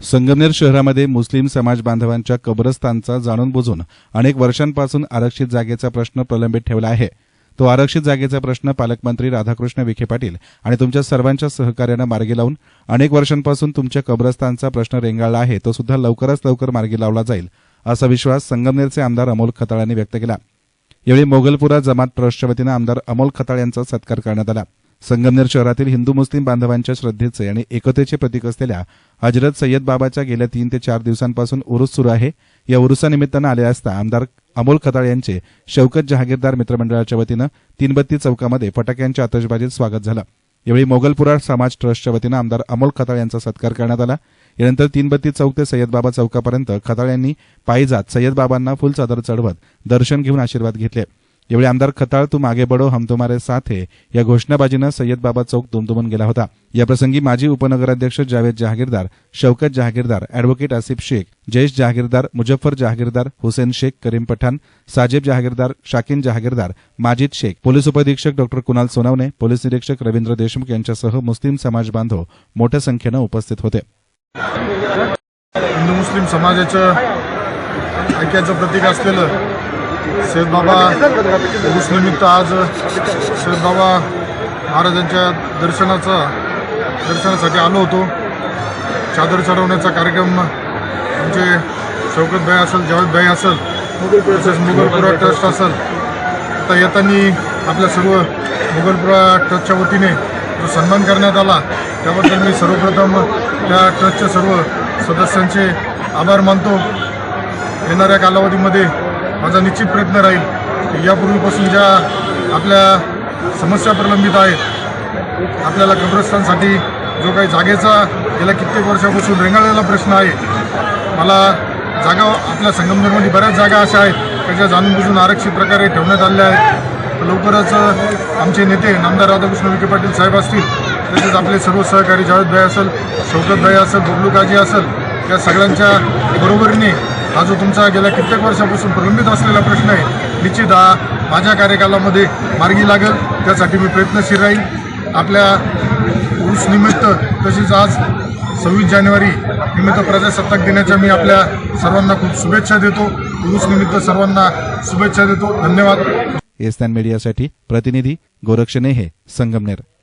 संगमनेर शहरामध्ये मुस्लिम समाज बांधवांच्या कब्रस्तानचा जाणून बुजून अनेक वर्षांपासून आरक्षित जागेचा प्रश्न प्रलंबित ठेवला आहे. तो आरक्षित जागेचा प्रश्न पालकमंत्री राधाकृष्ण विखे पाटील आणि तुमच्या सर्वांच्या सहकार्यानं मार्गी लावून अनेक वर्षांपासून तुमच्या कब्रस्तानचा प्रश्न रेंगाळला आहे तो सुद्धा लवकरच लवकर मार्गी लावला जाईल असा विश्वास संगमनेरचे आमदार अमोल खताळ यांनी व्यक्त केला. यावेळी मोगलपुरा जमात ट्रस्टच्या वतीनं आमदार अमोल खताळ यांचा सत्कार करण्यात आला. संगमनेर शहरातील हिंदू मुस्लिम बांधवांच्या श्रद्धेचे आणि एकतेचे प्रतीक असलेल्या हजरत सय्यद बाबाच्या गेल्या तीन ते चार दिवसांपासून उरुस सुरू आहे. या उरुसानिमित्तानं आले असता आमदार अमोल खताळ यांचे शौकत जहागीरदार मित्रमंडळाच्या वतीनं तीनबत्ती चौकामध्ये फटाक्यांच्या आतषबाजीत स्वागत झालं. यावेळी मोगलपुरा समाज ट्रस्टच्या वतीनं आमदार अमोल खताळ यांचा सत्कार करण्यात आला. यानंतर तीनबत्ती चौक ते सय्यदबाबा चौकापर्यंत खताळ यांनी पायी जात सय्यदबाबांना फुल चादर चढवत दर्शन घेऊन आशीर्वाद घेतले. यावेळी आमदार खताळ तू मागे बडो हम तुम्हारे साथ हे. या घोषणाबाजीनं सय्यदबाबा चौक दुमदुमून गेला होता. याप्रसंगी माजी उपनगराध्यक्ष जावेद जहागीरदार शौकत जहागीरदार अॅडव्होकेट आसिफ शेख जयेश जहागीरदार मुजफ्फर जहागीरदार हुसेन शेख करीम पठाण साजेब जहागीरदार शाकीन जहागीरदार माजिद शेख पोलीस उपअधीक्षक डॉक्टर कुणाल सोनवणे पोलीस निरीक्षक रवींद्र देशमुख यांच्यासह मुस्लिम समाज बांधव मोठ्या संख्येनं उपस्थित होते. हिंदू मुस्लिम समाजाचं ऐक्याचं प्रतीक असलेलं सैदबाबा निमित्त आज. सैदबाबा महाराजांच्या दर्शनाचा दर्शनासाठी आलो होतो. चादर चढवण्याचा कार्यक्रम आमचे शौकत भाई असेल जावेद भाई असेल तसेच मुघलपुरा ट्रस्ट असेल. आता येताना आपल्या सर्व मुघलपुरा ट्रस्टच्या वतीने जो सन्मान करण्यात आला त्याबद्दल मी सर्वप्रथम त्या ट्रस्टच्या सर्व सदस्यांचे आभार मानतो. येणाऱ्या कालावधीमध्ये माझा निश्चित प्रयत्न राहील की यापूर्वीपासून ज्या आपल्या समस्या प्रलंबित आहेत आपल्याला कब्रस्तानसाठी जो काही जागेचा गेल्या कित्येक वर्षापासून रेंगाळलेला प्रश्न आहे मला जागा आपल्या संगमनेरमध्ये बऱ्याच जागा अशा आहेत त्याच्या जाणून बुजून आरक्षित प्रकारे ठेवण्यात आल्या आहेत. लवकरच आमचे नेते नामदार राधाकृष्ण विखे पाटील साहेब असतील तसेच आपले सर्व सहकारी जावेद भाई असेल शौकत भाई असेल बबलू काजी असेल या सगळ्यांच्या बरोबरीने हा जो तुमचा गेल्या कित्येक वर्षापासून प्रलंबित असलेला प्रश्न आहे निश्चित हा माझ्या कार्यकालामध्ये मार्गी लागेल. त्यासाठी मी प्रयत्नशील राहील. आपल्या ऊसनिमित्त तसेच आज सव्वीस जानेवारी निमित्त प्रजासत्ताक दिनाच्या मी आपल्या सर्वांना खूप शुभेच्छा देतो. ऊसनिमित्त सर्वांना शुभेच्छा देतो. धन्यवाद. एस मीडियासाठी प्रतिनिधी गोरक्षनेहे संगमनेर.